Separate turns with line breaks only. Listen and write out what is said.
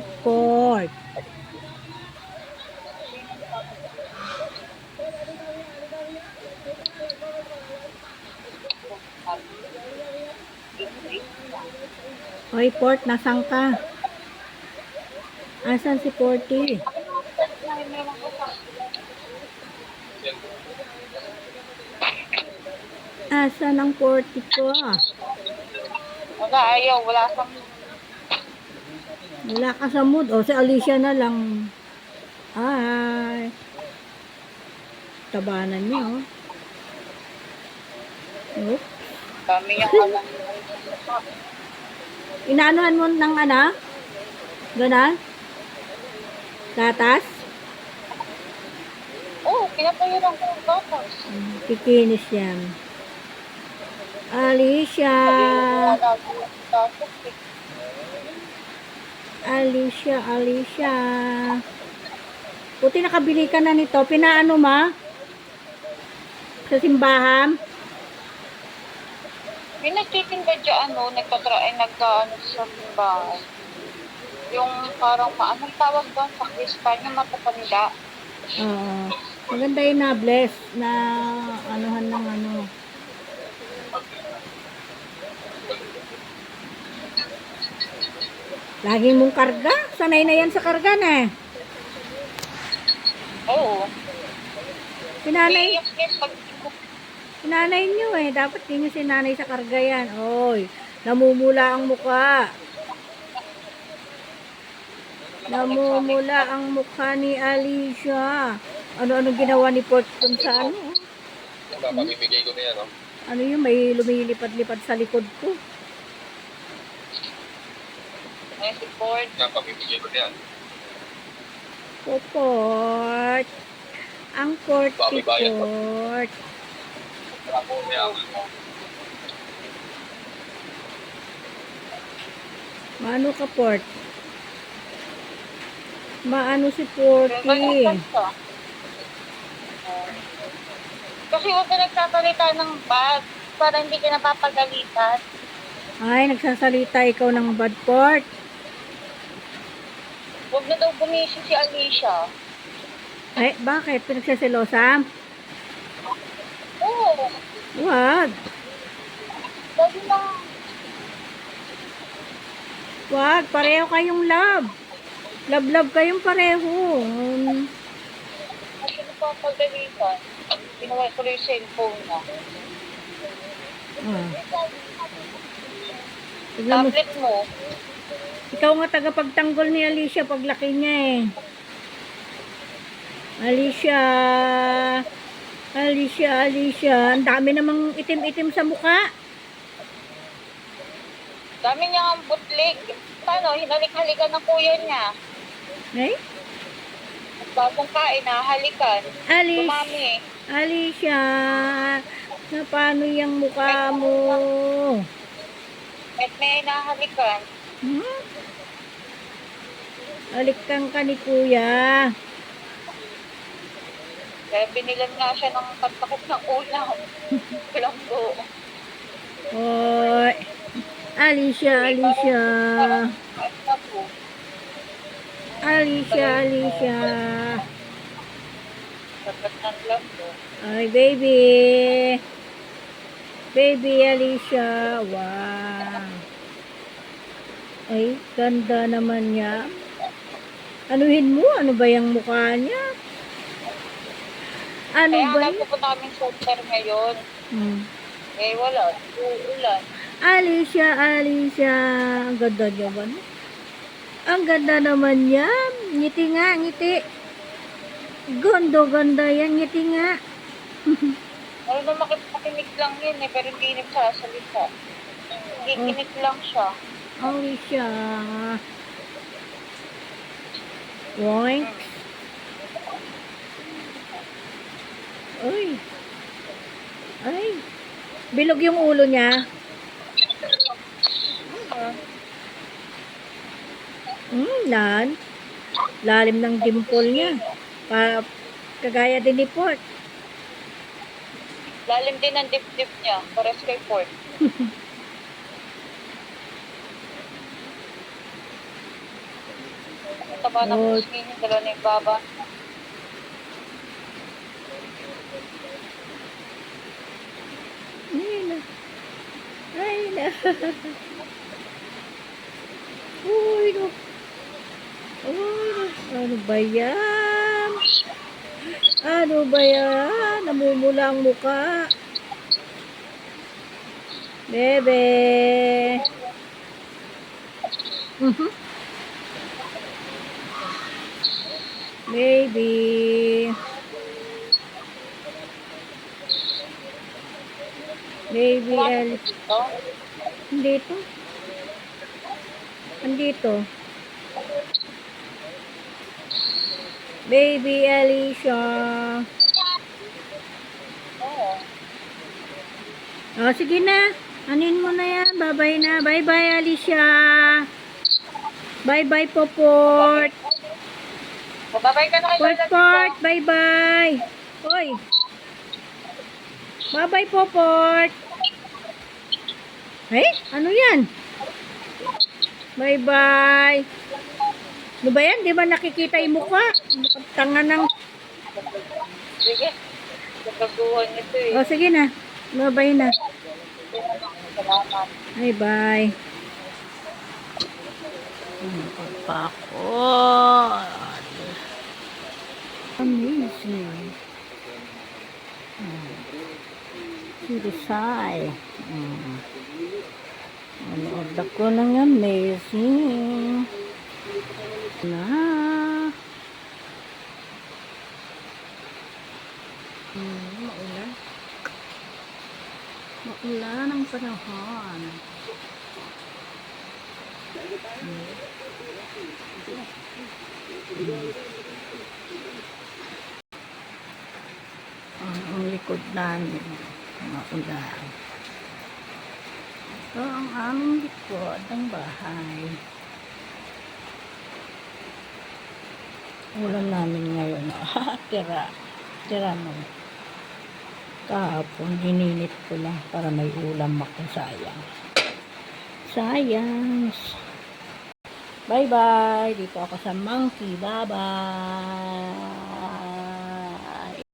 Port, port. Hoy, port, nasan ka? Asan si Porty? Asan ang Porty ko?
Wala, ayaw. Wala kang...
Wala ka sa mood. O, si Alicia na lang. Ay. Tabanan niya, oh.
Dami yung alam.
Inaanuhan mo ng ano? Ganon? Tatas?
Oo, oh, pinapayuran ko yung gatas.
Hmm, Kikinis yan. Alicia!
Wala ko yung gatas. eh.
Alicia, Alicia. Buti nakabili ka na nito. Pinaano ma? Sa simbahan?
May nagtitinda dyan, ano, nagtatra, ay nag-ano sa bahay. Yung parang, ma- anong tawag doon sa Kristal, yung matatanda.
Oo. Maganda yung na-bless na anuhan ng ano. Lagi mong karga? Sanay na yan sa karga na eh.
Oo.
Sinanay, sinanay nyo eh. Dapat din nyo sinanay sa karga yan. Oy, namumula ang muka. Namumula ang mukha ni Alicia. Ano-ano ginawa ni Fortune sa ano?
Wala, pamimigay ko na yan, no?
Ano yun, may lumilipad-lipad sa likod ko.
Ay, si Ford.
Yan, pamimigay ko yan.
Poport. Ang
ko na yan.
Maano ka port? Maano si Porty?
ka. Kasi huwag ka nagsasalita ng bad para hindi ka napapagalitan.
Ay, nagsasalita ikaw ng bad port.
Huwag na daw gumising si Alicia.
Ay, bakit? Pinagsaselosa?
Oo.
Wag.
Dahil lang.
Wag. Pareho kayong love. Love-love kayong pareho. Um,
Kasi napapagalitan. Ginawa ko yung cellphone na.
ah. Tignan mo,
Tablet mo.
Ikaw nga tagapagtanggol ni Alicia paglaki niya eh. Alicia. Alicia, Alicia. Ang dami namang itim-itim sa mukha.
Dami niya ang butlig. Paano? Hinalik-halikan ng kuya niya.
Eh?
Bagong kain, nahalikan.
Alicia.
Tumami.
Alicia. Na paano yung mukha mo?
At may nahalikan.
Hmm? Alikan ka ni kuya.
Kaya binilan nga siya ng patakot ng ulam. Bilanggo.
Hoy. Alicia, Alicia. Alicia, Alicia. Ay, baby. Baby Alicia. Wow. Ay, ganda naman niya. Anuhin mo? Ano ba yung mukha niya? Ano
Kaya
ba
nga
yun?
pupunta kaming center ngayon.
Hmm.
Eh wala, uulan.
Alicia, Alicia. Ang ganda niya ba? no? Ang ganda naman niya. Ngiti nga, ngiti. Gondo, ganda yan. Ngiti nga.
Ano na makipakinig lang yun eh, pero hindi nagsasalita. Kikinig lang siya.
Alicia. Boink. Uy. Ay. Bilog yung ulo niya. Hmm, lan. Lalim ng dimple niya. Pa, kagaya din ni Port.
Lalim din ang dip-dip niya, pares kay Ford. taba ng
Oh.
skin, dala na yung baba.
Ay na. Ay na. Uy, no. Uy, no. Ano ba yan? Ano ba yan? Namumula ang muka. Bebe. Mhm. Baby. Baby El.
Ito,
Andito. Andito. Baby Alicia. Oh, sige na. Anin mo na yan. Bye-bye na. Bye-bye, Alicia. Bye-bye, Poport.
Bababay ka na kay Lola
Port.
dito.
Bye-bye. Hoy. Bye-bye, Poport. Eh, ano yan? Bye-bye. Ano ba yan? Di ba nakikita yung mukha? Tanga ng...
Sige. Kagaguhan ito eh.
Oh, sige na. Bye-bye na. Bye-bye. Pagpako. Amazing. Sirisay. Mm. Manood ako ng amazing. Na. Mm, maulan. Maulan ang panahon. Ang, ang likod namin, mga ulan. Ito ang aming likod ng bahay. Ulam namin ngayon. tira. Tira mo. Kahapon, hininit ko lang para may ulam ako. Sayang. Sayang. Bye-bye. Dito ako sa monkey. Bye-bye.